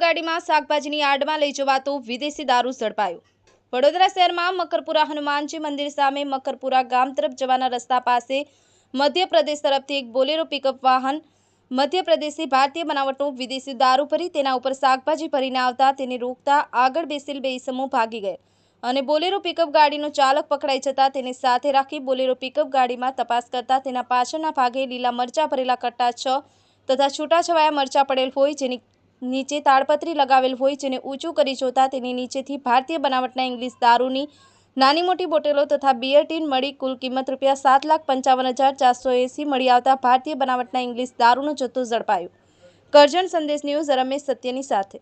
ગાડીમાં શાકભાજીની આડમાં લઈ જવાતો વિદેશી દારૂ ઝડપાયો. વડોદરા શહેરમાં મકરપુરા હનુમાનજી મંદિર સામે મકરપુરા ગામ તરફ જવાના રસ્તા પાસે મધ્યપ્રદેશ તરફથી એક બોલેરો પિકઅપ વાહન મધ્યપ્રદેશથી ભારતીય બનાવટનું વિદેશી દારૂ ભરી તેના ઉપર શાકભાજી ભરીને આવતા તેને રોકતા આગળ બેસેલ બે સમૂહ ભાગી ગયા અને બોલેરો પિકઅપ ગાડીનો ચાલક પકડાઈ જતા તેને સાથે રાખી બોલેરો પિકઅપ ગાડીમાં તપાસ કરતા તેના પાછળના ભાગે લીલા મરચા ભરેલા કટ્ટા છ તથા છૂટાછવાયા મરચા પડેલ હોય જેની નીચે તાડપત્રી લગાવેલ હોય જેને ઊંચું કરી જોતા તેની નીચેથી ભારતીય બનાવટના ઇંગ્લિશ દારૂની નાની મોટી બોટલો તથા બિયર ટીન મળી કુલ કિંમત રૂપિયા સાત લાખ પંચાવન હજાર ચારસો એંસી મળી આવતા ભારતીય બનાવટના ઇંગ્લિશ દારૂનો જથ્થો ઝડપાયો. કરજણ સંદેશ ન્યૂઝ, રમેશ સત્યની સાથે.